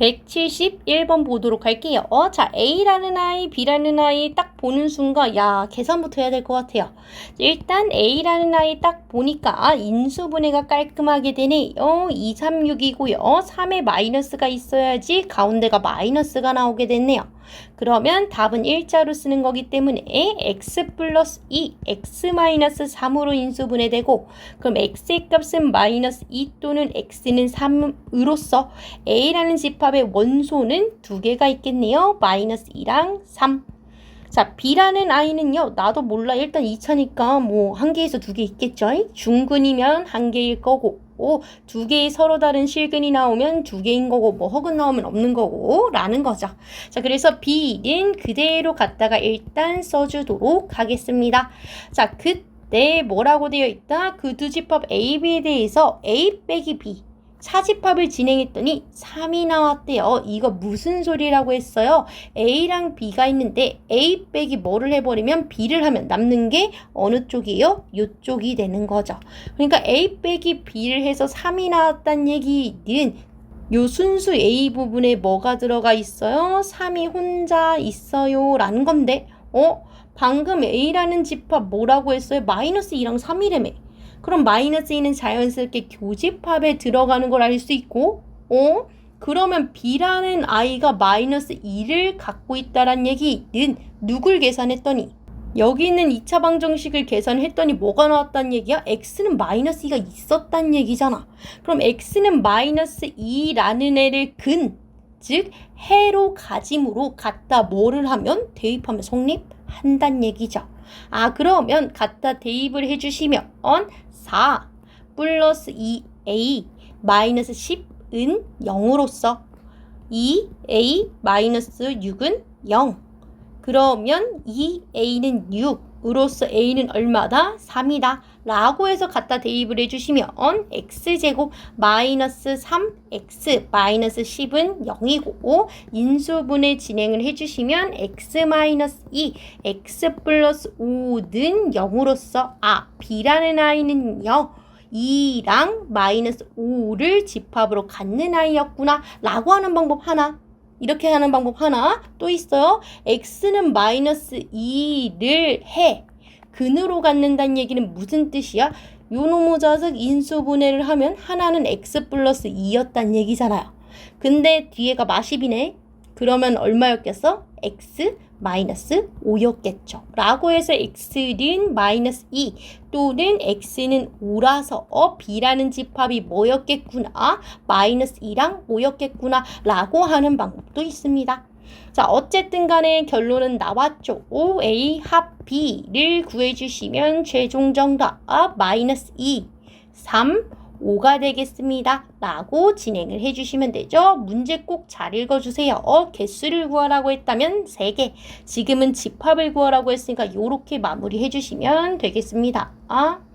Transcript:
171번 보도록 할게요. 어, 자, A라는 아이, B라는 아이 딱 보는 순간, 야, 계산부터 해야 될 것 같아요. 일단 A라는 아이 딱 보니까 인수분해가 깔끔하게 되네. 어, 2, 3, 6이고요. 3에 마이너스가 있어야지 가운데가 마이너스가 나오게 됐네요. 그러면 답은 일자로 쓰는 거기 때문에 x 플러스 2, x 마이너스 3으로 인수분해되고 그럼 x의 값은 마이너스 2 또는 x는 3으로서 a라는 집합의 원소는 두 개가 있겠네요. 마이너스 2랑 3. 자, B라는 아이는요, 나도 몰라. 일단 2차니까 뭐, 한 개에서 두 개 있겠죠? 중근이면 한 개일 거고, 오, 두 개의 서로 다른 실근이 나오면 두 개인 거고, 뭐, 허근 나오면 없는 거고, 라는 거죠. 자, 그래서 B는 그대로 갖다가 일단 써주도록 하겠습니다. 자, 그때 뭐라고 되어 있다? 그 두 집합 A, B에 대해서 A 빼기 B. 차집합을 진행했더니 3이 나왔대요. 이거 무슨 소리라고 했어요? A랑 B가 있는데 A 빼기 뭐를 해버리면 B를 하면 남는 게 어느 쪽이에요? 이쪽이 되는 거죠. 그러니까 A 빼기 B를 해서 3이 나왔다는 얘기는 요 순수 A 부분에 뭐가 들어가 있어요? 3이 혼자 있어요. 라는 건데, 어? 방금 A라는 집합 뭐라고 했어요? 마이너스 2랑 3이래매. 그럼 마이너스 2는 자연스럽게 교집합에 들어가는 걸 알 수 있고, 어? 그러면 B라는 아이가 마이너스 2를 갖고 있다란 얘기는 누굴 계산했더니 여기 있는 2차 방정식을 계산했더니 뭐가 나왔단 얘기야? x는 마이너스 2가 있었단 얘기잖아. 그럼 x는 마이너스 2라는 애를 근, 즉 해로 가짐으로 갖다 뭐를 하면 대입하면 성립한단 얘기죠. 아 그러면 갖다 대입을 해주시면 4 플러스 2a 마이너스 10은 0으로써. 2a 마이너스 6은 0 그러면 2a는 6 으로서 a는 얼마다? 3이다 라고 해서 갖다 대입을 해주시면 x제곱 마이너스 3x 마이너스 10은 0이고 인수분해 진행을 해주시면 x 마이너스 2 x 플러스 5는 0으로서 아 b라는 아이는요 2랑 마이너스 5를 집합으로 갖는 아이였구나 라고 하는 방법 하나 이렇게 하는 방법 하나 또 있어요. x는 마이너스 2를 해. 근으로 갖는다는 얘기는 무슨 뜻이야? 요노모 자석 인수분해를 하면 하나는 x 플러스 2였단 얘기잖아요. 근데 뒤에가 마십이네. 그러면 얼마였겠어? x 마이너스 5였겠죠. 라고 해서 x는 마이너스 2 또는 x는 5라서 어, b라는 집합이 뭐였겠구나. 마이너스 2랑 5였겠구나. 라고 하는 방법도 있습니다. 자, 어쨌든 간에 결론은 나왔죠. O, A, 합 B를 구해주시면 최종 정답 마이너스 2, 3, 5가 되겠습니다. 라고 진행을 해주시면 되죠. 문제 꼭 잘 읽어주세요. 어, 개수를 구하라고 했다면 3개. 지금은 집합을 구하라고 했으니까 이렇게 마무리해 주시면 되겠습니다. 아.